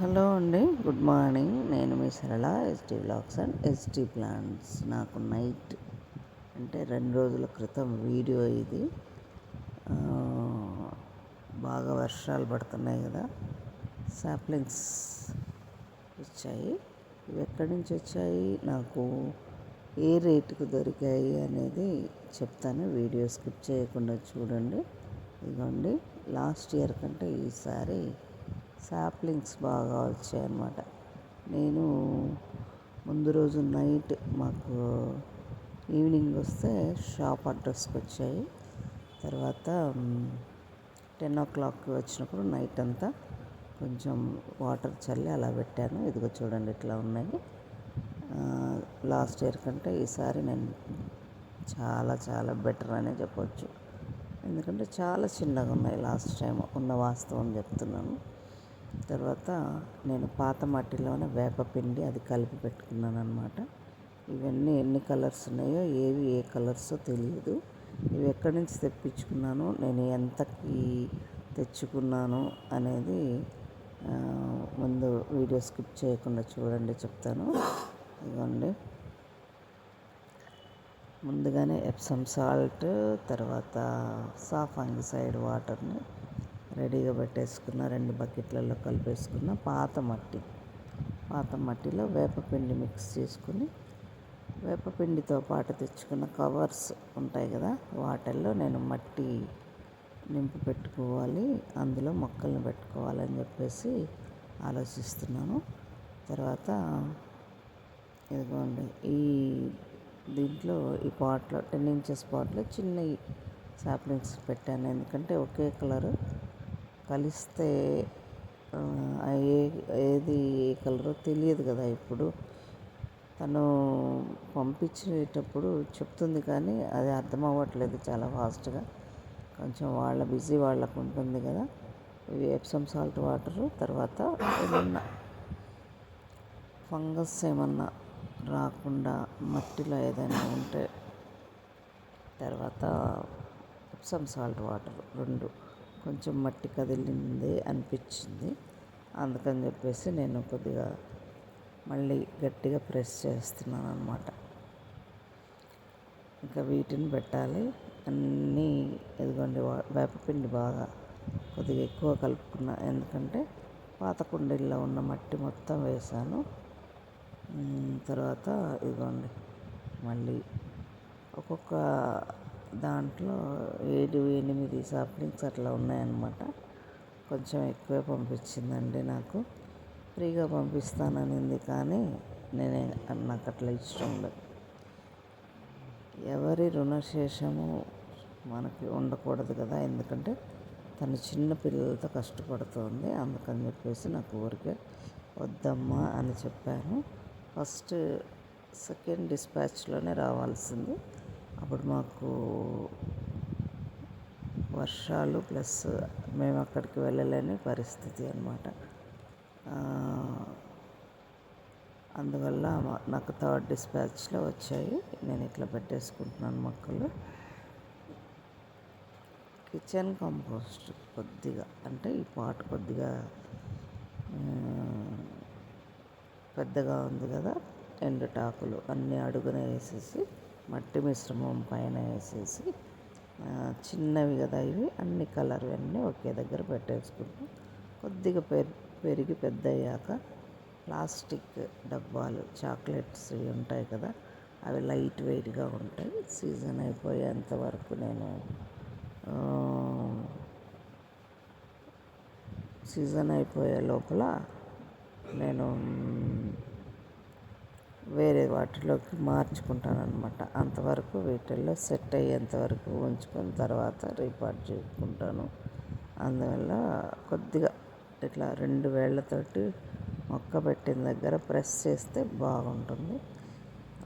Hello అండి good morning. నేను మీ Sarala ST blogs and ST plans నాకు నైట్ అంటే రెండు రోజుల క్రితం వీడియో ఇది. బాగా వర్షాలు పడుతున్నాయి కదా సాప్లింగ్స్ వచ్చాయి. ఇవి ఎక్కడి నుంచి వచ్చాయి? నాకు ఏ రేటుకు దొరికాయి అనేది చెప్తాను. వీడియో స్కిప్ చేయకుండా చూడండి. ఇదిగోండి లాస్ట్ ఇయర్ కంటే ఈసారి సాప్లింగ్స్ బాగా వచ్చాయన్నమాట. నేను ముందు రోజు నైట్ మాకు ఈవినింగ్ వస్తే షాప్ అడ్రస్కి వచ్చాయి. తర్వాత టెన్ ఓ క్లాక్కి వచ్చినప్పుడు నైట్ అంతా కొంచెం వాటర్ చల్లి అలా పెట్టాను. ఇదిగో చూడండి ఇట్లా ఉన్నాయి. లాస్ట్ ఇయర్ కంటే ఈసారి నేను చాలా చాలా బెటర్ అనే చెప్పొచ్చు. ఎందుకంటే చాలా చిన్నగా ఉన్నాయి లాస్ట్ టైం ఉన్న వాస్తవం చెప్తున్నాను. తర్వాత నేను పాత మట్టిలోనే వేపపిండి అది కలిపి పెట్టుకున్నాను అనమాట ఇవన్నీ ఎన్ని కలర్స్ ఉన్నాయో ఏవి ఏ కలర్సో తెలియదు. ఇవి ఎక్కడి నుంచి తెప్పించుకున్నాను నేను ఎంతకి తెచ్చుకున్నాను అనేది ముందు వీడియో స్కిప్ చేయకుండా చూడండి చెప్తాను. ఇదిగోండి. ముందుగానే ఎప్సమ్ సాల్ట్ తర్వాత సాఫ్ సైడ్ వాటర్ని రెడీగా పెట్టేసుకున్న రెండు బకెట్లలో కలిపేసుకున్న పాత మట్టి. పాత మట్టిలో వేపపిండి మిక్స్ చేసుకుని వేపపిండితో పాటు తెచ్చుకున్న కవర్స్ ఉంటాయి కదా వాటిల్లో నేను మట్టి నింపి పెట్టుకోవాలి. అందులో మొక్కలను పెట్టుకోవాలని చెప్పేసి ఆలోచిస్తున్నాను. తర్వాత ఇదిగోండి ఈ దీంట్లో ఈ పాట్లో టెన్ ఇంచెస్ పాట్లో చిన్న సాప్లింగ్స్ పెట్టాను. ఎందుకంటే ఒకే కలరు కలిస్తే ఏ ఏది ఏ కలరో తెలియదు కదా ఇప్పుడు. తను పంపించేటప్పుడు చెప్తుంది కానీ అది అర్థం అవ్వట్లేదు చాలా ఫాస్ట్గా. కొంచెం వాళ్ళ బిజీ వాళ్ళకు ఉంటుంది కదా. ఇవి ఎప్సమ్ సాల్ట్ వాటరు తర్వాత ఏమన్నా ఫంగస్ ఏమన్నా రాకుండా మట్టిలో ఏదైనా ఉంటే తర్వాత ఎప్సమ్ సాల్ట్ వాటర్ రెండు. కొంచెం మట్టి కదిలింది అనిపించింది. అందుకని చెప్పేసి నేను కొద్దిగా మళ్ళీ గట్టిగా ప్రెస్ చేస్తున్నాను అనమాట ఇంకా వీటిని పెట్టాలి. అన్నీ ఇదిగోండి వేపపిండి బాగా కొద్దిగా ఎక్కువ కలుపుకున్నా. ఎందుకంటే పాత కుండీల్లో ఉన్న మట్టి మొత్తం వేసాను తర్వాత ఇదిగోండి మళ్ళీ ఒక్కొక్క దాంట్లో ఏడు ఎనిమిది సాప్లింగ్స్ అట్లా ఉన్నాయన్నమాట. కొంచెం ఎక్కువే పంపించిందండి నాకు. ఫ్రీగా పంపిస్తాననింది కానీ నేనే నాకు అట్లా ఇష్టం ఉండదు ఎవరి రుణశేషము మనకి ఉండకూడదు కదా ఎందుకంటే తను చిన్న పిల్లలతో కష్టపడుతోంది. అందుకని చెప్పేసి నాకు ఊరికే వద్దమ్మా అని చెప్పాను. ఫస్ట్ సెకండ్ డిస్పాచ్లోనే రావాల్సింది. అప్పుడు మాకు వర్షాలు ప్లస్ మేము అక్కడికి వెళ్ళలేని పరిస్థితి అనమాట అందువల్ల నాకు థర్డ్ డిస్పాచ్లో వచ్చాయి. నేను ఇట్లా పెట్టేసుకుంటున్నాను మొక్కలు. కిచెన్ కంపోస్ట్ కొద్దిగా అంటే ఈ పాట్ కొద్దిగా పెద్దగా ఉంది కదా ఎండుటాకులు అన్నీ అడుగున వేసేసి మట్టి మిశ్రమం పైన వేసేసి చిన్నవి కదా ఇవి అన్ని కలర్ అన్నీ ఒకే దగ్గర పెట్టేసుకుంటాం కొద్దిగా పెరిగి పెద్ద అయ్యాక ప్లాస్టిక్ డబ్బాలు చాక్లెట్స్ ఉంటాయి కదా అవి లైట్ వెయిట్గా ఉంటాయి. సీజన్ అయిపోయేంత వరకు నేను సీజన్ అయిపోయే లోపల నేను వేరే వాటిలోకి మార్చుకుంటాను అనమాట అంతవరకు వీటిల్లో సెట్ అయ్యేంతవరకు ఉంచుకున్న తర్వాత రీపార్ట్ చేసుకుంటాను. అందువల్ల కొద్దిగా ఇట్లా రెండు వేళ్ళతోటి మొక్క పెట్టిన దగ్గర ప్రెస్ చేస్తే బాగుంటుంది.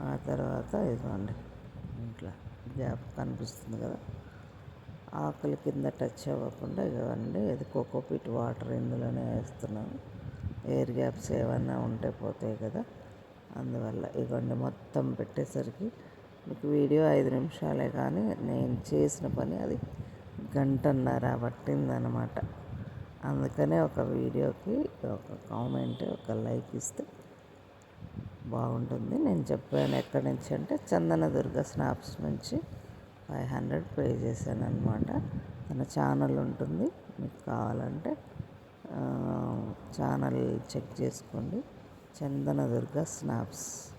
ఆ తర్వాత ఇదిగోండి ఇట్లా గ్యాప్ కనిపిస్తుంది కదా. ఆకుల కింద టచ్ అవ్వకుండా ఇవ్వండి ఇది కోకోపీట్ వాటర్ ఇందులోనే వేస్తున్నాను. ఎయిర్ గ్యాప్స్ ఏమన్నా ఉంటే పోతాయి కదా. అందువల్ల ఇవ్వండి మొత్తం పెట్టేసరికి మీకు వీడియో ఐదు నిమిషాలే కానీ నేను చేసిన పని అది గంటన్నర పట్టిందనమాట అందుకనే ఒక వీడియోకి ఒక కామెంట్ ఒక లైక్ ఇస్తే బాగుంటుంది. నేను చెప్పాను ఎక్కడి నుంచి అంటే చందన దుర్గ స్నాప్స్ నుంచి ఫైవ్ హండ్రెడ్ పే చేశాను అనమాట తన ఛానల్ ఉంటుంది. మీకు కావాలంటే ఛానల్ చెక్ చేసుకోండి. చందనదుర్గ స్నాప్స్.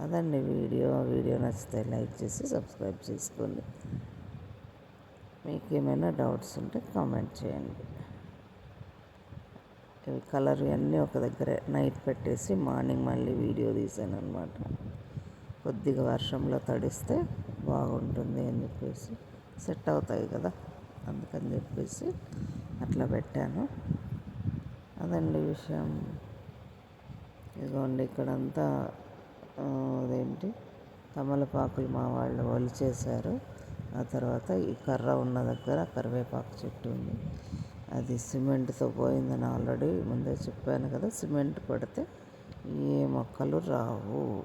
అదండి వీడియో. వీడియో నచ్చితే లైక్ చేసి సబ్స్క్రైబ్ చేసుకోండి. మీకు ఏమైనా డౌట్స్ ఉంటే కామెంట్ చేయండి. ఇవి కలర్ అన్నీ ఒక దగ్గరే నైట్ పెట్టేసి మార్నింగ్ మళ్ళీ వీడియో తీసాను అనమాట కొద్దిగా వర్షంలో తడిస్తే బాగుంటుంది అని చెప్పేసి సెట్ అవుతాయి కదా అందుకని చెప్పేసి అట్లా పెట్టాను. అదండి విషయం. ఇదిగోండి ఇక్కడంతా అదేంటి తమలపాకులు మా వాళ్ళు ఒలిచేశారు. ఆ తర్వాత ఈ కర్ర ఉన్న దగ్గర కరివేపాకు చెట్టు ఉంది. అది సిమెంట్తో పోయిందని ఆల్రెడీ ముందే చెప్పాను కదా సిమెంట్ పడితే ఏ మొక్కలు రావు.